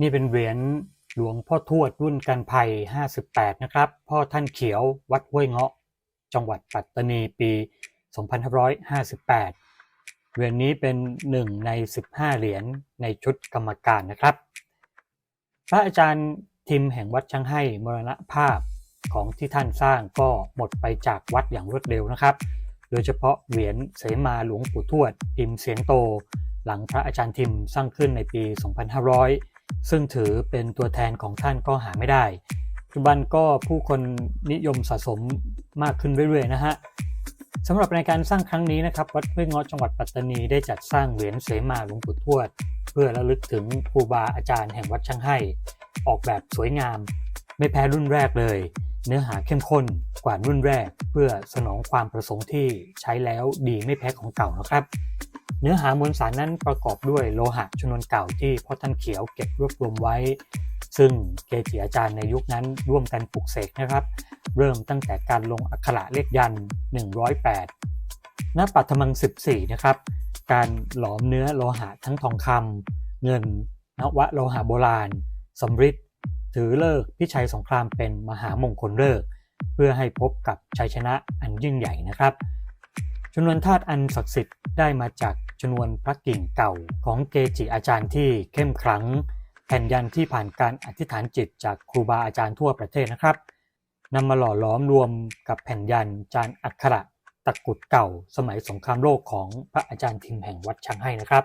นี่เป็นเหรียญหลวงพ่อทวดรุ่นกันภัย 58 นะครับ พ่อท่านเขียววัดห้วยเงาะ จังหวัดปัตตานีปี 2558 เหรียญนี้เป็นหนึ่งใน 15 เหรียญในชุดกรรมการนะครับ พระอาจารย์ทิมแห่งวัดช่างให้มรณภาพของที่ท่านสร้างก็หมดไปจากวัดอย่างรวดเร็วนะครับ โดยเฉพาะเหรียญเสมาหลวงปู่ทวดพิมพ์เสียงโต หลังพระอาจารย์ทิมสร้างขึ้นในปี 2500 ซึ่งถือเป็นตัวแทนของท่านก็หาไม่ได้ปัจจุบันก็ผู้คนนิยมสะสมมากขึ้นเรื่อยๆนะฮะสำหรับในการสร้างครั้งนี้นะครับ วัดห้วยเงาะจังหวัดปัตตานีได้จัดสร้างเหรียญเสมาหลวงปู่ทวด เพื่อระลึกถึงครูบาอาจารย์แห่งวัดช่างให้ ออกแบบสวยงาม ไม่แพ้รุ่นแรกเลย เนื้อหาเข้มข้นกว่ารุ่นแรก เพื่อสนองความประสงค์ที่ใช้แล้วดีไม่แพ้ของเก่านะครับ เนื้อหามวลสารนั้นประกอบด้วยโลหะชนวนเก่าที่พ่อท่านเขียวเก็บรวบรวมไว้ ซึ่งเกจิอาจารย์ในยุคนั้นร่วมกันปลุกเสกนะครับ เริ่มตั้งแต่การลงอักขระเลขยัน 108ณปัทมัง 14 นะครับ การหลอมเนื้อโลหะทั้งทองคำเงินนวะโลหะโบราณสำริดถือเลิกพิชัยสงครามเป็นมหามงคลเลิก เพื่อให้พบกับชัยชนะอันยิ่งใหญ่นะครับชนวนธาตุอันศักดิ์สิทธิ์ได้มาจาก ชนวนพระกิ่งเก่าของเกจิอาจารย์ที่เข้มขลัง แผ่นยันที่ผ่านการอธิษฐานจิตจากครูบาอาจารย์ทั่วประเทศนะครับนำมาหล่อล้อมรวมกับแผ่นยันจานอักขระตะกุดเก่า สมัยสงครามโลกของพระอาจารย์ทิมแห่งวัดช้างให้นะครับ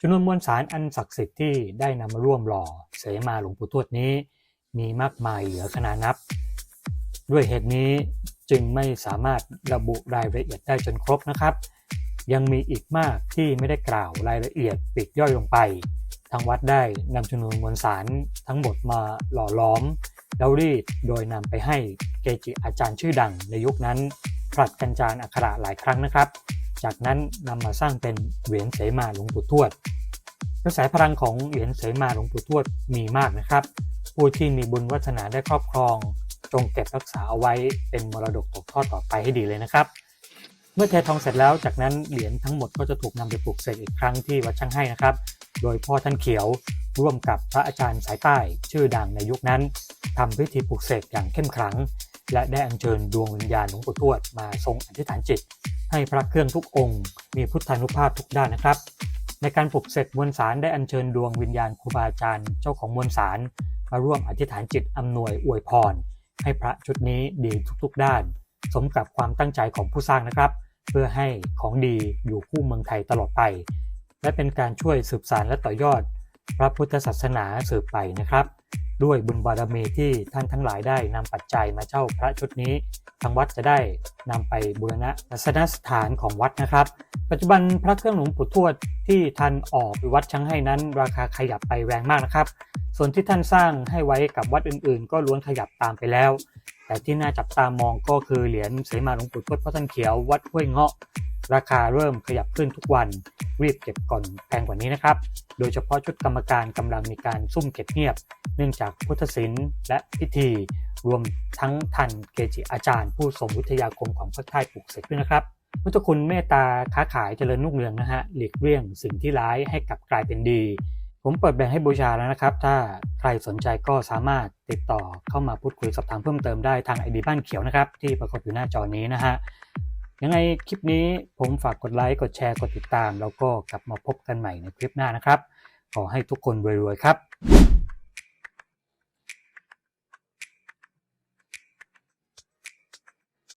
จำนวนมวลสารอันศักดิ์สิทธิ์ที่ได้นำมาร่วมหล่อเสมาหลวงปู่ทวดนี้ มีมากมายเหลือขนานับ ด้วยเหตุนี้จึงไม่สามารถระบุรายละเอียดได้จนครบนะครับ ยังมีอีกมากที่ไม่ได้กล่าวรายละเอียดปลีกย่อยลงไป ทางวัดได้นำจำนวนมวลสารทั้งหมดมาหล่อล้อม แล้วรีดโดยนำไปให้เกจิอาจารย์ชื่อดังในยุคนั้นผลัดกันจานอักขระหลายครั้งนะครับ จากนั้นนำมาสร้างเป็นเหรียญเสมาหลวงปู่ทวดกระแสพลังของเหรียญเสมาหลวงปู่ทวดมีมากนะครับ ผู้ที่มีบุญวัฒนาได้ครอบครอง จงเก็บรักษาเอาไว้เป็นมรดกตกทอดต่อไปให้ดีเลยนะครับ เมื่อเททองเสร็จแล้วจากนั้นเหรียญทั้งหมดก็จะถูกนำไปปลูกเสกอีกครั้งที่วัดช่างให้นะครับ โดยพ่อท่านเขียวร่วมกับพระอาจารย์สายใต้ชื่อดังในยุคนั้นทำพิธีปลูกเสกอย่างเข้มขลัง และได้อัญเชิญดวงวิญญาณหลวงปู่ทวดมาทรงอธิษฐานจิต ให้พระเครื่องทุกองค์ มีพุทธานุภาพทุกด้านนะครับ ในการปลุกเสกมวลสารได้อัญเชิญดวงวิญญาณครูบาอาจารย์เจ้าของมวลสารมาร่วมอธิษฐานจิตอำนวยอวยพร ให้พระชุดนี้ดีทุกๆด้าน สมกับความตั้งใจของผู้สร้างนะครับ เพื่อให้ของดีอยู่คู่เมืองไทยตลอดไป และเป็นการช่วยสืบสานและต่อยอด พระพุทธศาสนาสืบไปนะครับ ด้วยบุญบารมีที่ท่านทั้งหลายได้นำปัจจัยมาเช่าพระชุดนี้ ทางวัดจะได้นำไปบูรณะศาสนสถานของวัดนะครับ ปัจจุบันพระเครื่องหลวงปู่ทวดที่ท่านออกวัดช้างให้นั้น ราคาขยับไปแรงมากนะครับ ส่วนที่ท่านสร้างให้ไว้กับวัดอื่นๆ ก็ล้วนขยับตามไปแล้ว แต่ที่น่าจับตามองก็คือเหรียญเสมาหลวงปู่ทวดพ่อท่านเขียววัดห้วยเงาะ ราคาเริ่มขยับขึ้นทุกวัน รีบเก็บก่อนแพงกว่านี้นะครับ โดยเฉพาะชุดกรรมการกำลังมีการซุ่มเก็บเงียบ เนื่องจากพุทธศิลป์และพิธี รวมทั้งทันเกจิอาจารย์ ผู้ทรงวิทยาคมของพระค่ายปลุกเสกด้วยนะครับพุทธคุณเมตตาค้าขายเจริญรุ่งเรืองนะฮะหลีกเลี่ยงสิ่งที่ร้ายให้กลับกลายเป็นดี ผมเปิดแบ่งให้บูชาแล้วนะครับ ถ้าใครสนใจก็สามารถติดต่อเข้ามาพูดคุยสอบถามเพิ่มเติมได้ทางไอดีบ้านเขียวนะครับ ที่ปรากฏอยู่หน้าจอนี้นะฮะยังไงคลิปนี้ผมฝากกดไลค์กดแชร์กดติดตาม แล้วก็กลับมาพบกันใหม่ในคลิปหน้านะครับ ขอให้ทุกคนรวยๆครับ